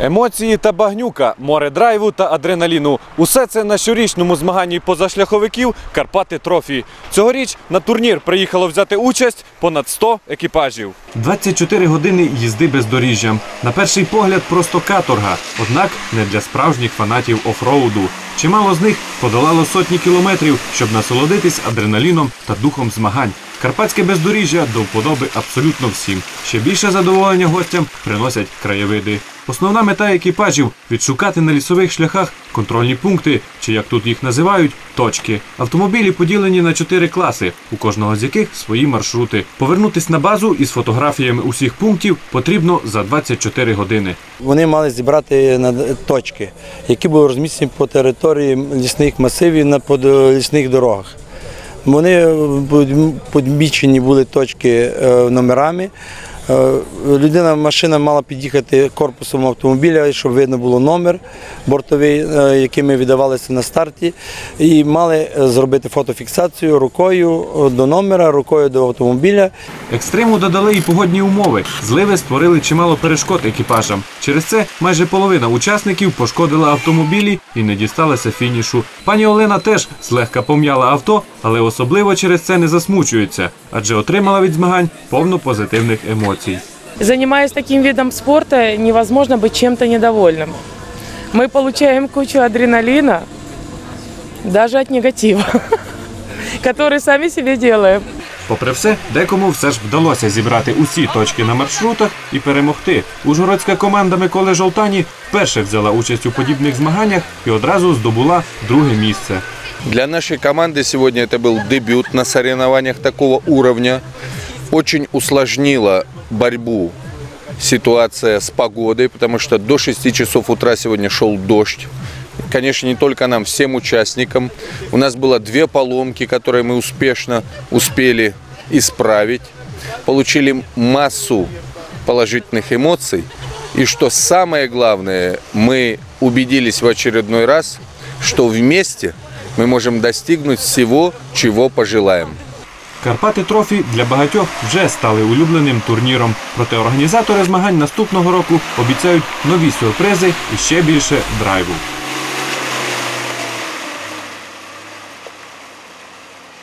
Емоції та багнюка, море драйву та адреналіну. Усе це на щорічному змаганні позашляховиків Карпати Трофі. Цьогоріч на турнір приїхало взяти участь понад 100 екіпажів. 24 години їзди бездоріжжям. На перший погляд просто каторга, однак не для справжніх фанатів офроуду. Чимало з них подолало сотні кілометрів, щоб насолодитись адреналіном та духом змагань. Карпатське бездоріжжя до вподоби абсолютно всім. Ще більше задоволення гостям приносять краєвиди. Основна мета екіпажів відшукати на лісових шляхах контрольні пункти, чи як тут їх називають, точки. Автомобілі поділені на чотири класи, у кожного з яких свої маршрути. Повернутись на базу із фотографіями усіх пунктів потрібно за 24 години. Вони мали зібрати точки, які були розміщені по території лісних масивів на подлісних дорогах. Вони подмічені були точки е, номерами. Е, Людина, машина мала під'їхати корпусом автомобіля, щоб видно було номер бортовий, е, який ми віддавалися на старті, і мали е, зробити фотофіксацію рукою до номера, рукою до автомобіля. Екстриму додали і погодні умови. Зливи створили чимало перешкод екіпажам. Через це майже половина учасників пошкодила автомобілі і не дісталася фінішу. Пані Олена теж злегка пом'яла авто, але особливо через це не засмучується, адже отримала від змагань повно позитивних емоцій Занимаясь таким видом спорта, невозможно быть чем-то недовольным. Мы получаем кучу адреналина, даже от негатива, который сами себе делаем. Попри все, декому все ж вдалося зібрати усі точки на маршрутах і перемогти. Ужгородська команда Миколи Жолтані вперше взяла участь у подібних змаганнях і одразу здобула друге місце. Для нашей команды сегодня это был дебют на соревнованиях такого уровня. Очень усложнила борьбу ситуация с погодой, потому что до 6 часов утра сегодня шел дождь. Конечно, не только нам, всем участникам. У нас было две поломки, которые мы успешно успели исправить. Получили массу положительных эмоций. И что самое главное, мы убедились в очередной раз, что вместе мы можем достигнуть всего, чего пожелаем. Карпати Трофі для багатьох вже стали улюбленим турніром. Проте організатори змагань наступного року обіцяють нові сюрпризи і ще більше драйву.